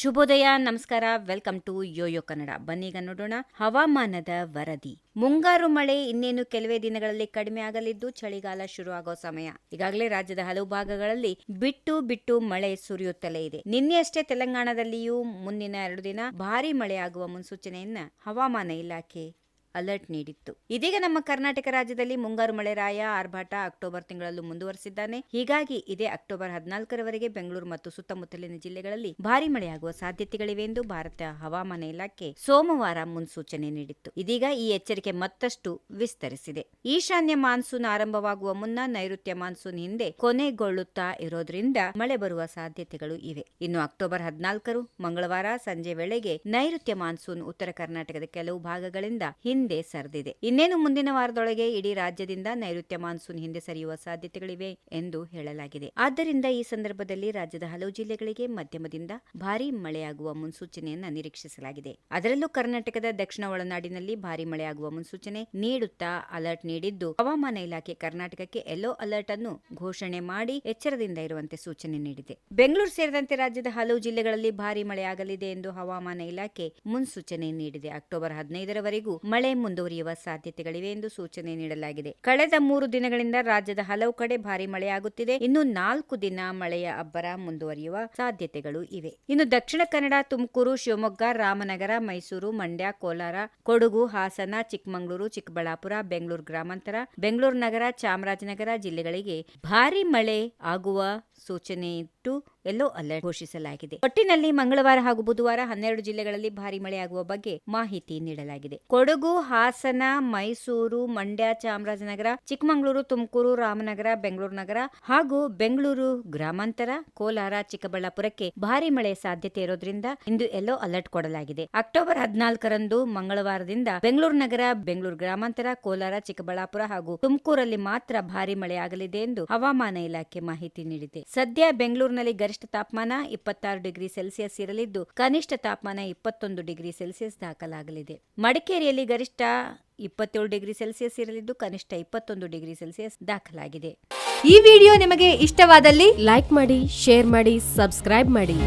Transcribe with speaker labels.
Speaker 1: ಶುಭೋದಯ, ನಮಸ್ಕಾರ. Welcome to Yoyo Kannada ಬನ್ನೀಗ ನೋಡೋಣ. ಹವಾಮಾನದ ವರದಿ. ಮುಂಗಾರು ಮಳೆ ಇನ್ನೇನು ಕೆಲವೇ ದಿನಗಳಲ್ಲಿ ಕಡಿಮೆ ಆಗಲಿದ್ದು ಚಳಿಗಾಲ ಶುರುವಾಗೋ ಸಮಯ. ಈಗಾಗಲೇ ರಾಜ್ಯದ ಹಲವು ಭಾಗಗಳಲ್ಲಿ ಬಿಟ್ಟು ಬಿಟ್ಟು ಮಳೆ ಸುರಿಯುತ್ತಲೇ ಇದೆ. ನಿನ್ನೆಯಷ್ಟೇ ತೆಲಂಗಾಣದಲ್ಲಿಯೂ ಮುಂದಿನ ಎರಡು ದಿನ ಭಾರಿ ಮಳೆಯಾಗುವ ಮುನ್ಸೂಚನೆಯನ್ನ ಹವಾಮಾನ ಇಲಾಖೆ ಅಲರ್ಟ್ ನೀಡಿತ್ತು. ಇದೀಗ ನಮ್ಮ ಕರ್ನಾಟಕ ರಾಜ್ಯದಲ್ಲಿ ಮುಂಗಾರು ಮಳೆ ರಾಯ ಆರ್ಭಾಟ ಅಕ್ಟೋಬರ್ ತಿಂಗಳಲ್ಲೂ ಮುಂದುವರೆಸಿದ್ದಾನೆ. ಹೀಗಾಗಿ ಇದೇ ಅಕ್ಟೋಬರ್ ಹದಿನಾಲ್ಕರವರೆಗೆ ಬೆಂಗಳೂರು ಮತ್ತು ಸುತ್ತಮುತ್ತಲಿನ ಜಿಲ್ಲೆಗಳಲ್ಲಿ ಭಾರಿ ಮಳೆಯಾಗುವ ಸಾಧ್ಯತೆಗಳಿವೆ ಎಂದು ಭಾರತ ಹವಾಮಾನ ಇಲಾಖೆ ಸೋಮವಾರ ಮುನ್ಸೂಚನೆ ನೀಡಿತ್ತು. ಇದೀಗ ಈ ಎಚ್ಚರಿಕೆ ಮತ್ತಷ್ಟು ವಿಸ್ತರಿಸಿದೆ. ಈಶಾನ್ಯ ಮಾನ್ಸೂನ್ ಆರಂಭವಾಗುವ ಮುನ್ನ ನೈಋತ್ಯ ಮಾನ್ಸೂನ್ ಹಿಂದೆ ಕೊನೆಗೊಳ್ಳುತ್ತಾ ಇರೋದ್ರಿಂದ ಮಳೆ ಬರುವ ಸಾಧ್ಯತೆಗಳು ಇವೆ. ಇನ್ನು ಅಕ್ಟೋಬರ್ ಹದಿನಾಲ್ಕರು, ಮಂಗಳವಾರ ಸಂಜೆ ವೇಳೆಗೆ ನೈಋತ್ಯ ಮಾನ್ಸೂನ್ ಉತ್ತರ ಕರ್ನಾಟಕದ ಕೆಲವು ಭಾಗಗಳಿಂದ ಹಿಂದೆ ಸರಿದಿದೆ. ಇನ್ನೇನು ಮುಂದಿನ ವಾರದೊಳಗೆ ಇಡೀ ರಾಜ್ಯದಿಂದ ನೈಋತ್ಯ ಮಾನ್ಸೂನ್ ಹಿಂದೆ ಸರಿಯುವ ಸಾಧ್ಯತೆಗಳಿವೆ ಎಂದು ಹೇಳಲಾಗಿದೆ. ಆದ್ದರಿಂದ ಈ ಸಂದರ್ಭದಲ್ಲಿ ರಾಜ್ಯದ ಹಲವು ಜಿಲ್ಲೆಗಳಿಗೆ ಮಧ್ಯಮದಿಂದ ಭಾರಿ ಮಳೆಯಾಗುವ ಮುನ್ಸೂಚನೆಯನ್ನ ನಿರೀಕ್ಷಿಸಲಾಗಿದೆ. ಅದರಲ್ಲೂ ಕರ್ನಾಟಕದ ದಕ್ಷಿಣ ಒಳನಾಡಿನಲ್ಲಿ ಭಾರಿ ಮಳೆಯಾಗುವ ಮುನ್ಸೂಚನೆ ನೀಡುತ್ತಾ ಅಲರ್ಟ್ ನೀಡಿದ್ದು, ಹವಾಮಾನ ಇಲಾಖೆ ಕರ್ನಾಟಕಕ್ಕೆ ಯೆಲ್ಲೋ ಅಲರ್ಟ್ ಅನ್ನು ಘೋಷಣೆ ಮಾಡಿ ಎಚ್ಚರದಿಂದ ಇರುವಂತೆ ಸೂಚನೆ ನೀಡಿದೆ. ಬೆಂಗಳೂರು ಸೇರಿದಂತೆ ರಾಜ್ಯದ ಹಲವು ಜಿಲ್ಲೆಗಳಲ್ಲಿ ಭಾರಿ ಮಳೆಯಾಗಲಿದೆ ಎಂದು ಹವಾಮಾನ ಇಲಾಖೆ ಮುನ್ಸೂಚನೆ ನೀಡಿದೆ. ಅಕ್ಟೋಬರ್ ಹದಿನೈದರವರೆಗೂ ಮಳೆ ಮುಂದುವರಿಯುವ ಸಾಧ್ಯತೆಗಳಿವೆ ಎಂದು ಸೂಚನೆ ನೀಡಲಾಗಿದೆ. ಕಳೆದ ಮೂರು ದಿನಗಳಿಂದ ರಾಜ್ಯದ ಹಲವು ಕಡೆ ಭಾರಿ ಮಳೆಯಾಗುತ್ತಿದೆ. ಇನ್ನು ನಾಲ್ಕು ದಿನ ಮಳೆಯ ಅಬ್ಬರ ಮುಂದುವರಿಯುವ ಸಾಧ್ಯತೆಗಳು ಇವೆ. ಇನ್ನು ದಕ್ಷಿಣ ಕನ್ನಡ, ತುಮಕೂರು, ಶಿವಮೊಗ್ಗ, ರಾಮನಗರ, ಮೈಸೂರು, ಮಂಡ್ಯ, ಕೋಲಾರ, ಕೊಡಗು, ಹಾಸನ, ಚಿಕ್ಕಮಗಳೂರು, ಚಿಕ್ಕಬಳ್ಳಾಪುರ, ಬೆಂಗಳೂರು ಗ್ರಾಮಾಂತರ, ಬೆಂಗಳೂರು ನಗರ, ಚಾಮರಾಜನಗರ ಜಿಲ್ಲೆಗಳಿಗೆ ಭಾರಿ ಮಳೆ ಆಗುವ ಸೂಚನೆ ಇಟ್ಟು ಯೆಲ್ಲೋ ಅಲರ್ಟ್ ಘೋಷಿಸಲಾಗಿದೆ. ಒಟ್ಟಿನಲ್ಲಿ ಮಂಗಳವಾರ ಹಾಗೂ ಬುಧವಾರ ಹನ್ನೆರಡು ಜಿಲ್ಲೆಗಳಲ್ಲಿ ಭಾರಿ ಮಳೆಯಾಗುವ ಬಗ್ಗೆ ಮಾಹಿತಿ ನೀಡಲಾಗಿದೆ. ಕೊಡಗು, ಹಾಸನ, ಮೈಸೂರು, ಮಂಡ್ಯ, ಚಾಮರಾಜನಗರ, ಚಿಕ್ಕಮಗಳೂರು, ತುಮಕೂರು, ರಾಮನಗರ, ಬೆಂಗಳೂರು ನಗರ ಹಾಗೂ ಬೆಂಗಳೂರು ಗ್ರಾಮಾಂತರ, ಕೋಲಾರ, ಚಿಕ್ಕಬಳ್ಳಾಪುರಕ್ಕೆ ಭಾರಿ ಮಳೆ ಸಾಧ್ಯತೆ ಇರೋದ್ರಿಂದ ಇಂದು ಯೆಲ್ಲೋ ಅಲರ್ಟ್ ಕೊಡಲಾಗಿದೆ. ಅಕ್ಟೋಬರ್ ಹದಿನಾಲ್ಕರಂದು ಮಂಗಳವಾರದಿಂದ ಬೆಂಗಳೂರು ನಗರ, ಬೆಂಗಳೂರು ಗ್ರಾಮಾಂತರ, ಕೋಲಾರ, ಚಿಕ್ಕಬಳ್ಳಾಪುರ ಹಾಗೂ ತುಮಕೂರಲ್ಲಿ ಮಾತ್ರ ಭಾರಿ ಮಳೆಯಾಗಲಿದೆ ಎಂದು ಹವಾಮಾನ ಇಲಾಖೆ ಮಾಹಿತಿ ನೀಡಿದೆ. ಸದ್ಯ ಬೆಂಗಳೂರಿನಲ್ಲಿ ಗರಿಷ್ಠ ತಾಪಮಾನ ಇಪ್ಪತ್ತಾರು ಡಿಗ್ರಿ ಸೆಲ್ಸಿಯಸ್ ಇರಲಿದ್ದು, ಕನಿಷ್ಠ ತಾಪಮಾನ ಇಪ್ಪತ್ತೊಂದು ಡಿಗ್ರಿ ಸೆಲ್ಸಿಯಸ್ ದಾಖಲಾಗಲಿದೆ. ಮಡಿಕೇರಿಯಲ್ಲಿ ಗರಿಷ್ಠ ಇಪ್ಪತ್ತೇಳು ಡಿಗ್ರಿ ಸೆಲ್ಸಿಯಸ್ ಇರಲಿದ್ದು, ಕನಿಷ್ಠ ಇಪ್ಪತ್ತೊಂದು ಡಿಗ್ರಿ ಸೆಲ್ಸಿಯಸ್ ದಾಖಲಾಗಿದೆ.
Speaker 2: ಈ ವಿಡಿಯೋ ನಿಮಗೆ ಇಷ್ಟವಾದಲ್ಲಿ ಲೈಕ್ ಮಾಡಿ, ಶೇರ್ ಮಾಡಿ, ಸಬ್ಸ್ಕ್ರೈಬ್ ಮಾಡಿ.